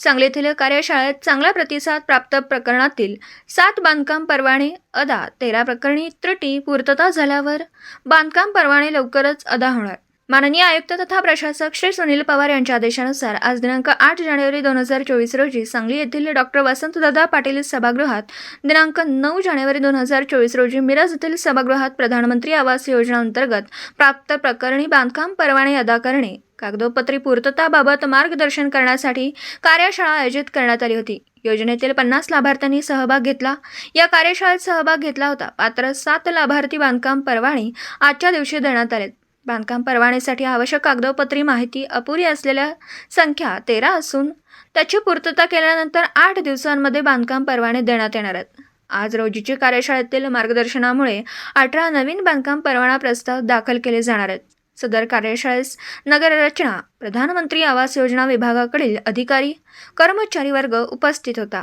सांगलीतील कार्यशाळेत चांगला प्रतिसाद प्राप्त प्रकरणातील सात बांधकाम परवाने अदा तेरा प्रकरणी त्रुटी पूर्तता झाल्यावर बांधकाम परवाने लवकरच अदा होणार. माननीय आयुक्त तथा प्रशासक श्री सुनील पवार यांच्या आदेशानुसार आज दिनांक आठ जानेवारी दोन हजार चोवीस रोजी सांगली येथील डॉक्टर वसंतदादा पाटील सभागृहात दिनांक नऊ जानेवारी दोन हजार चोवीस रोजी मिरज येथील सभागृहात प्रधानमंत्री आवास योजना अंतर्गत प्राप्त प्रकरणी बांधकाम परवाने अदा करणे कागदोपत्री पूर्तताबाबत मार्गदर्शन करण्यासाठी कार्यशाळा आयोजित करण्यात आली होती. योजनेतील पन्नास लाभार्थ्यांनी सहभाग घेतला. या कार्यशाळेत सहभाग घेतला होता. मात्र सात लाभार्थी बांधकाम परवाने आजच्या दिवशी देण्यात आलेत. बांधकाम परवानेसाठी आवश्यक कागदोपत्री माहिती अपुरी असलेल्या संख्या तेरा असून त्याची पूर्तता केल्यानंतर आठ दिवसांमध्ये बांधकाम परवाने देण्यात येणार आहेत. आज रोजीच्या कार्यशाळेतील मार्गदर्शनामुळे अठरा नवीन बांधकाम परवाना प्रस्ताव दाखल केले जाणार आहेत. सदर कार्यशाळेस नगररचना प्रधानमंत्री आवास योजना विभागाकडील अधिकारी कर्मचारी वर्ग उपस्थित होता.